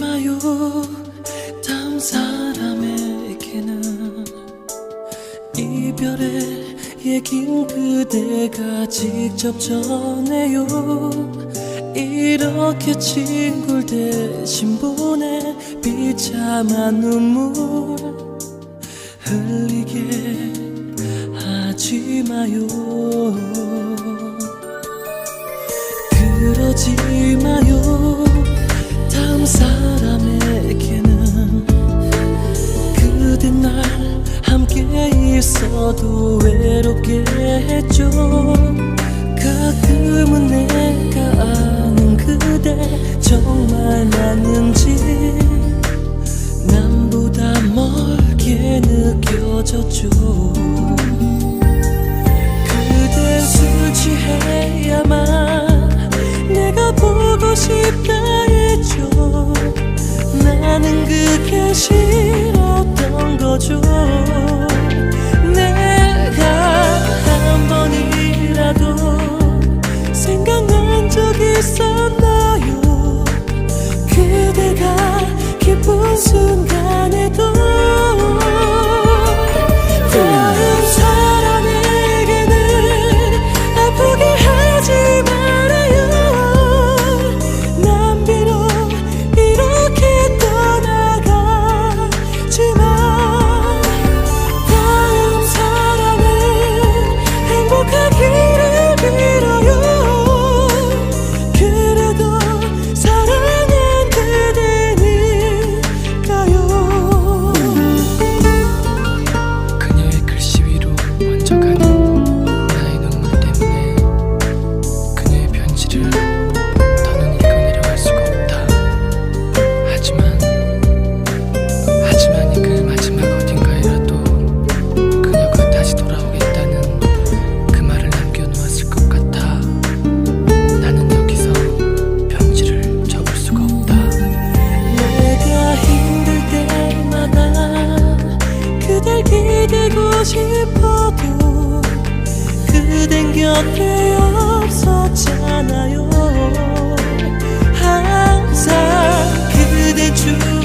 마요. 다음 사람에게는 이별의 얘긴 그대가 직접 전해요. 이렇게 친구를 대신 보내 비참한 눈물 흘리게 하지 마요. 그러지 마요. 사람에게는 그댄 날 함께 있어도 외롭게 했죠 가끔은 내가 아는 그대 정말 맞는지 남보다 멀게 느껴졌죠 그댈 술 취해야만 내가 보고 싶다. 싫었던 거죠 싶어도 그댄 곁에 없었잖아요. 항상 그대 주